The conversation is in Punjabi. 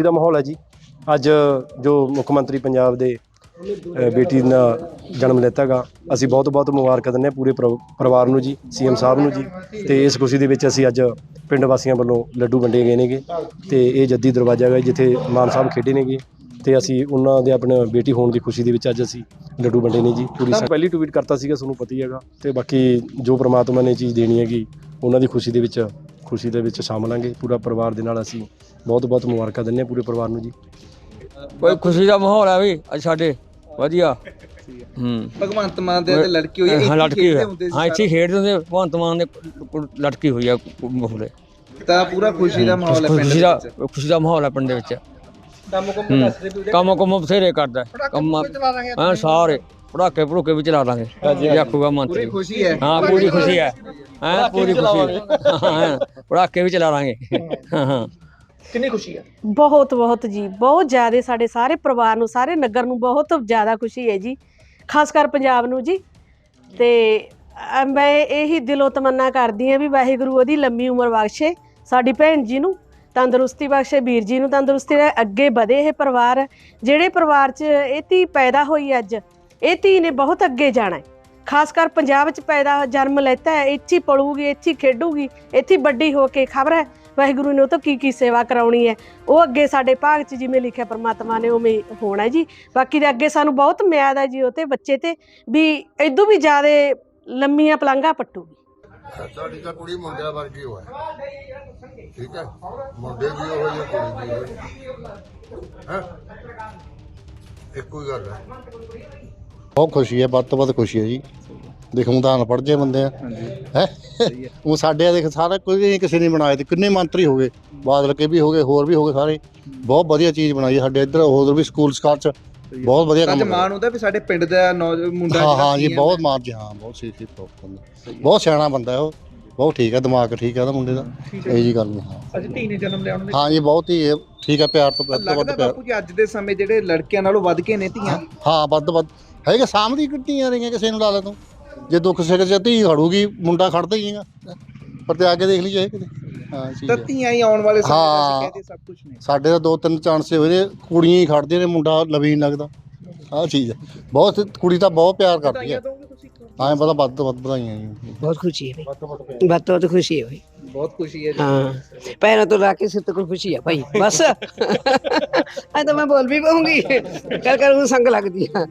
ਖੁਸ਼ੀ ਦਾ ਮਾਹੌਲ ਹੈ ਜੀ। ਅੱਜ ਜੋ ਮੁੱਖ ਮੰਤਰੀ ਪੰਜਾਬ ਦੇ ਬੇਟੀ ਦਾ ਜਨਮ ਲਿੱਤਾ ਗਾ, ਅਸੀਂ ਬਹੁਤ ਬਹੁਤ ਮੁਬਾਰਕਾਂ ਦਿੰਦੇ ਹਾਂ ਪੂਰੇ ਪਰਿਵਾਰ ਨੂੰ ਜੀ, ਸੀਐਮ ਸਾਹਿਬ ਨੂੰ ਜੀ। ਤੇ ਇਸ ਖੁਸ਼ੀ ਦੇ ਵਿੱਚ ਅਸੀਂ ਅੱਜ ਪਿੰਡ ਵਾਸੀਆਂ ਵੱਲੋਂ ਲੱਡੂ ਵੰਡੇ ਗਏ ਨੇਗੇ। ਤੇ ਇਹ ਜੱਦੀ ਦਰਵਾਜ਼ਾ ਹੈ ਜਿੱਥੇ ਮਾਨ ਸਾਹਿਬ ਖੇਡੇ ਨੇਗੇ। ਤੇ ਅਸੀਂ ਉਹਨਾਂ ਦੇ ਆਪਣੇ ਬੇਟੀ ਹੋਣ ਦੀ ਖੁਸ਼ੀ ਦੇ ਵਿੱਚ ਅੱਜ ਅਸੀਂ ਲੱਡੂ ਵੰਡੇ ਨੇ ਜੀ ਪੂਰੀ ਸੰਗ- ਪਹਿਲੀ ਟਵੀਟ ਕਰਤਾ ਸੀਗਾ ਤੁਹਾਨੂੰ ਪਤਾ ਹੀ ਹੈਗਾ। ਤੇ ਬਾਕੀ ਜੋ ਪ੍ਰਮਾਤਮਾ ਨੇ ਚੀਜ਼ ਦੇਣੀ ਹੈਗੀ ਉਹਨਾਂ ਦੀ ਖੁਸ਼ੀ ਦੇ ਵਿੱਚ ਖੁਸ਼ੀ ਦੇ ਵਿੱਚ ਸ਼ਾਮਲਾਂਗੇ ਪੂਰਾ ਪਰਿਵਾਰ ਦੇ ਨਾਲ ਅਸੀਂ ਬਹੁਤ ਬਹੁਤ ਮੁਬਾਰਕਾਂ ਹਾਂ ਪੂਰੇ ਪਰਿਵਾਰ ਨੂੰ ਜੀ। ਕੋਈ ਖੁਸ਼ੀ ਦਾ ਮਾਹੌਲ ਆ ਵੀ ਅੱਜ ਸਾਡੇ। ਵਧੀਆ। ਹੂੰ। ਭਗਵੰਤ ਮਾਨ ਦੇ ਤੇ ਲੜਕੀ ਹੋਈ ਹੈ ਹਾਂ ਖੇਡਦੇ ਹੋਈ। ਸੀ ਹਾਂ ਇੱਥੇ ਹੀ ਖੇਡਦੇ ਹੁੰਦੇ ਭਗਵੰਤ ਮਾਨ ਦੇ ਲਟਕੀ ਹੋਈ ਆ ਮੋਹਲੇ। ਤਾਂ ਪੂਰਾ ਖੁਸ਼ੀ ਦਾ ਮਾਹੌਲ ਹੈ ਪਿੰਡ ਖੁਸ਼ੀ ਦੇ ਦਾ ਵਿੱਚ। ਖੁਸ਼ੀ ਦਾ ਮਾਹੌਲ ਆ ਪਿੰਡ ਦੇ ਵਿੱਚ। ਕੰਮ ਕੰਮ ਹੂੰ। ਕੰਮ ਕੰਮ ਬਥੇਰੇ ਕਰਦਾ। ਕੰਮ ਹਾਂ ਸਾਰੇ। ਪੜਾਕੇ ਪੜੂਕੇ ਵੀ ਚਲਾ ਲਾਂਗੇ। ਜੇ ਆਖੂਗਾ ਪੂਰੀ ਮੰਤਰੀ ਖੁਸ਼ੀ ਹੈ। ਹਾਂ ਪੂਰੀ ਖੁਸ਼ੀ ਹੈ। ਹਾਂ ਪੂਰੀ ਖੁਸ਼ੀ ਹਾਂ। ਪੜਾਕੇ ਵੀ ਚਲਾ ਲਾਂਗੇ। ਹਾਂ ਹਾਂ। ਬਹੁਤ ਬਹੁਤ ਜੀ। ਬਹੁਤ ਜ਼ਿਆਦਾ ਸਾਡੇ ਸਾਰੇ ਪਰਿਵਾਰ ਨੂੰ ਸਾਰੇ ਨਗਰ ਨੂੰ ਬਹੁਤ ਜ਼ਿਆਦਾ ਖੁਸ਼ੀ ਹੈ ਜੀ। ਖਾਸ ਕਰ ਪੰਜਾਬ ਨੂੰ ਜੀ। ਤੇ ਅ, ਮੈਂ ਇਹੀ ਦਿਲੋਂ ਤਮੰਨਾ ਕਰਦੀ ਹਾਂ ਵੀ ਵਾਹਿਗੁਰੂ ਉਹਦੀ ਲੰਮੀ ਉਮਰ ਬਖਸ਼ੇ ਸਾਡੀ ਭੈਣ ਜੀ ਨੂੰ। ਤੰਦਰੁਸਤੀ ਬਖਸ਼ੇ, ਵੀਰ ਜੀ ਨੂੰ ਤੰਦਰੁਸਤੀ ਦੇ ਅੱਗੇ ਵਧੇ ਇਹ ਪਰਿਵਾਰ। ਜਿਹੜੇ ਪਰਿਵਾਰ 'ਚ ਇਹ ਧੀ ਪੈਦਾ ਹੋਈ ਅੱਜ, ਇਹ ਧੀ ਨੇ ਬਹੁਤ ਅੱਗੇ ਜਾਣਾ ਹੈ। ਖਾਸ ਕਰ ਪੰਜਾਬ 'ਚ ਪੈਦਾ, ਜਨਮ ਲੈਤਾ ਹੈ, ਇੱਥੇ ਪਲੂਗੀ ਪੜੂਗੀ ਇੱਥੇ ਖੇਡੂਗੀ, ਇੱਥੇ ਵੱਡੀ ਹੋ ਕੇ ਖਬਰ ਹੈ। ਵਾਹਿਗੁਰੂ ਨੇ ਉਹ ਤੋਂ ਕੀ ਕੀ ਸੇਵਾ ਕਰਾਉਣੀ ਹੈ? ਉਹ ਅੱਗੇ ਸਾਡੇ ਭਾਗ 'ਚ ਜਿਵੇਂ ਲਿਖਿਆ ਪਰਮਾਤਮਾ ਨੇ ਉਵੇਂ ਹੀ ਹੋਣਾ ਜੀ। ਬਾਕੀ ਦੇ ਅੱਗੇ ਸਾਨੂੰ ਬਹੁਤ ਮਿਆਦ ਹੈ ਜੀ ਉਹ ਤੇ ਬੱਚੇ ਤੇ, ਵੀ ਇਦੋਂ ਵੀ ਜ਼ਿਆਦਾ ਲੰਮੀਆਂ ਪਲੰਘਾਂ ਪੱਟੂਗੀ। ਸਾਡੀ ਤਾਂ ਕੁੜੀ ਮੁੰਡਿਆਂ ਵਰਗੀ ਹੋਇਆ ਠੀਕ ਹੈ? ਮੁੰਡੇ ਵੀ ਉਹ ਜਿਹੇ ਕੁੜੀ ਵੀ ਉਹ ਹੈ? ਇੱਕੋ ਹੀ ਗੱਲ ਹੈ। ਬਹੁਤ ਖੁਸ਼ੀ ਹੈ ਵੱਧ ਤੋਂ ਵੱਧ ਖੁਸ਼ੀ ਹੈ ਜੀ। ਦੇਖ ਮੁਦਾਨ ਪੜ ਜੇ ਬੰਦੇ ਆ। ਹੈ? ਉਹ ਸਾਡੇ ਆ ਦੇਖ ਸਾਰਾ ਕੋਈ ਨਹੀਂ ਕਿਸੇ ਨੇ ਬਣਾਏ ਤੇ ਕਿੰਨੇ ਮੰਤਰੀ ਹੋ ਗਏ। ਬਾਦਲ ਕੇ ਵੀ ਹੋ ਗਏ ਹੋਰ ਵੀ ਹੋ ਗਏ ਸਾਰੇ। ਬਹੁਤ ਵਧੀਆ ਚੀਜ਼ ਬਣਾਈ ਹੈ ਸਾਡੇ ਇੱਧਰ ਹੋਰ ਵੀ ਸਕੂਲ ਸਕਾਲ ਚ। ਬਹੁਤ ਵਧੀਆ ਅੱਜ ਕੰਮ ਮਾਨ ਹੁੰਦਾ ਵੀ ਸਾਡੇ ਪਿੰਡ ਦਾ ਮੁੰਡਾ ਹਾਂ ਜਿਹੜਾ ਹਾਂ ਜੀ ਬਹੁਤ ਮਾਰ ਜੀ ਹਾਂ ਬਹੁਤ ਸਹੀ ਸਹੀ ਬੰਦਾ ਬਹੁਤ ਸਿਆਣਾ ਬੰਦਾ ਹੈ ਉਹ। ਬਹੁਤ ਠੀਕ ਹੈ ਦਿਮਾਗ ਠੀਕ ਹੈ ਉਹਦਾ ਮੁੰਡੇ ਦਾ। ਇਹ ਜੀ ਗੱਲ ਨਹੀਂ ਹਾਂ। ਅੱਜ ਧੀ ਨੇ ਜਨਮ ਲਿਆ ਉਹਨਾਂ ਹਾਂ ਜੀ ਬਹੁਤ ਹੀ। ਇਹ ਠੀਕ ਹੈ ਪਿਆਰ ਤੋਂ ਵੱਧ ਤੋਂ ਵੱਧ ਲੱਗਦਾ ਪਿਆਰ। ਬਾਪੂ ਜੀ ਅੱਜ ਦੇ ਸਮੇਂ ਜਿਹੜੇ ਲੜਕਿਆਂ ਨਾਲੋਂ ਵੱਧ ਕੇ ਨੇ ਧੀਆਂ। ਹਾਂ ਵੱਧ ਤੋਂ ਵੱਧ। ਹੈਗੇ ਸਾਹਮਣੇ ਕਿੱਟੀਆਂ ਰਹੀਆਂ ਕਿਸੇ ਨੂੰ ਲਾ ਲੈ ਤੂੰ। ਜੇ ਦੁੱਖ ਸਿਰ ਚ ਧੀ ਖੜੂਗੀ ਮੁੰਡਾ ਖੜਦਾ ਹੀ ਹੈਗਾ ਪਰ ਤੇ ਅੱਗੇ ਦੇਖ ਲਈ ਜਾਏ ਕਿਤੇ। ਹਾਂ ਠੀਕ ਹੀ ਆਉਣ ਵਾਲੇ ਸਮੇਂ ਕਹਿੰਦੇ ਸਭ ਕੁਝ ਨੇ। ਸਾਡੇ ਤਾਂ ਦੋ ਤਿੰਨ ਚਾਂਸੇ ਹੋਏ ਨੇ ਕੁੜੀਆਂ ਹੀ ਖੜਦੀਆਂ ਨੇ ਮੁੰਡਾ ਲਵੀ ਲੱਗਦਾ। ਆਹ ਚੀਜ਼ ਹੈ। ਬਹੁਤ ਕੁੜੀ ਤਾਂ ਬਹੁਤ ਪਿਆਰ ਕਰਦੀ ਹੈ। ਵਧਾਈਆਂ ਪਤਾ ਵੱਧ ਤੋਂ ਵੱਧ ਵਧਾਈਆਂ ਜੀ। ਬਹੁਤ ਖੁਸ਼ੀ ਹੈ ਭਾਈ ਤੋਂ ਵੱਧ ਖੁਸ਼ੀ ਹੈ ਭਾਈ ਬਹੁਤ ਖੁਸ਼ੀ ਹੈ ਹਾਂ। ਪੈਰਾਂ ਤੋਂ ਲਾ ਕੇ ਸਿਰ ਤੱਕ ਖੁਸ਼ੀ ਹੈ ਭਾਈ ਬਸ। ਅੱਜ ਤਾਂ ਮੈਂ ਬੋਲ ਵੀ ਪਾਉਂਗੀ ਕਰ ਕਰ ਉਹ ਸੰਗ ਲੱਗਦੀ ਆ।